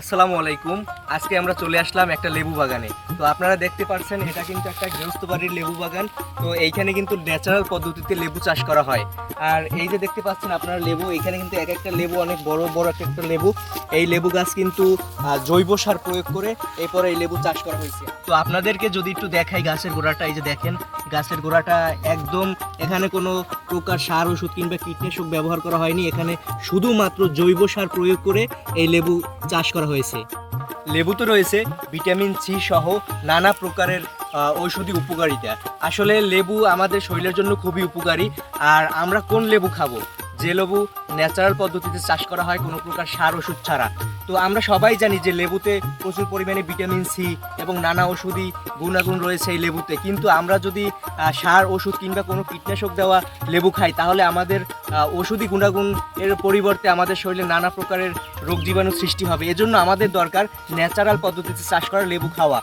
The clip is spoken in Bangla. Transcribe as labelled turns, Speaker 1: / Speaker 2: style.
Speaker 1: আসসালামু আলাইকুম। আজকে আমরা চলে আসলাম একটা লেবু বাগানে। তো আপনারা দেখতে পাচ্ছেন, এটা কিন্তু একটা গৃহস্থ বাড়ির লেবু বাগান। তো এইখানে কিন্তু ন্যাচারাল পদ্ধতিতে লেবু চাষ করা হয়। আর এই যে দেখতে পাচ্ছেন আপনারা লেবু, এখানে কিন্তু এক একটা লেবু, অনেক বড় বড় এক একটা লেবু। এই লেবু গাছ কিন্তু জৈব সার প্রয়োগ করে এরপরে এই লেবু চাষ করা হয়েছে। তো আপনাদেরকে যদি একটু দেখাই গাছের গোড়াটা, এই যে দেখেন, গাছের গোড়াটা একদম এখানে কোনো প্রকার সার ওষুধ কিংবা কীটনাশক ব্যবহার করা হয়নি। এখানে শুধুমাত্র জৈব সার প্রয়োগ করে এই লেবু চাষ করা হয়েছে। লেবু তো রয়েছে, ভিটামিন সি সহ নানা প্রকারের ঔষধি উপকারিতা। আসলে লেবু আমাদের শরীরের জন্য খুবই উপকারী। আর আমরা কোন লেবু খাব? যে লেবু ন্যাচারাল পদ্ধতিতে চাষ করা হয়, কোনো প্রকার সার, ওষুধ ছাড়া। তো আমরা সবাই জানি যে লেবুতে প্রচুর পরিমাণে ভিটামিন সি এবং নানা ওষুধি গুণাগুণ রয়েছে এই লেবুতে। কিন্তু আমরা যদি সার, ওষুধ কিংবা কোনো কীটনাশক দেওয়া লেবু খাই, তাহলে আমাদের ওষুধি গুণাগুণ এর পরিবর্তে আমাদের শরীরে নানা প্রকারের রোগ জীবাণু সৃষ্টি হবে। এজন্য আমাদের দরকার ন্যাচারাল পদ্ধতিতে চাষ করা লেবু খাওয়া।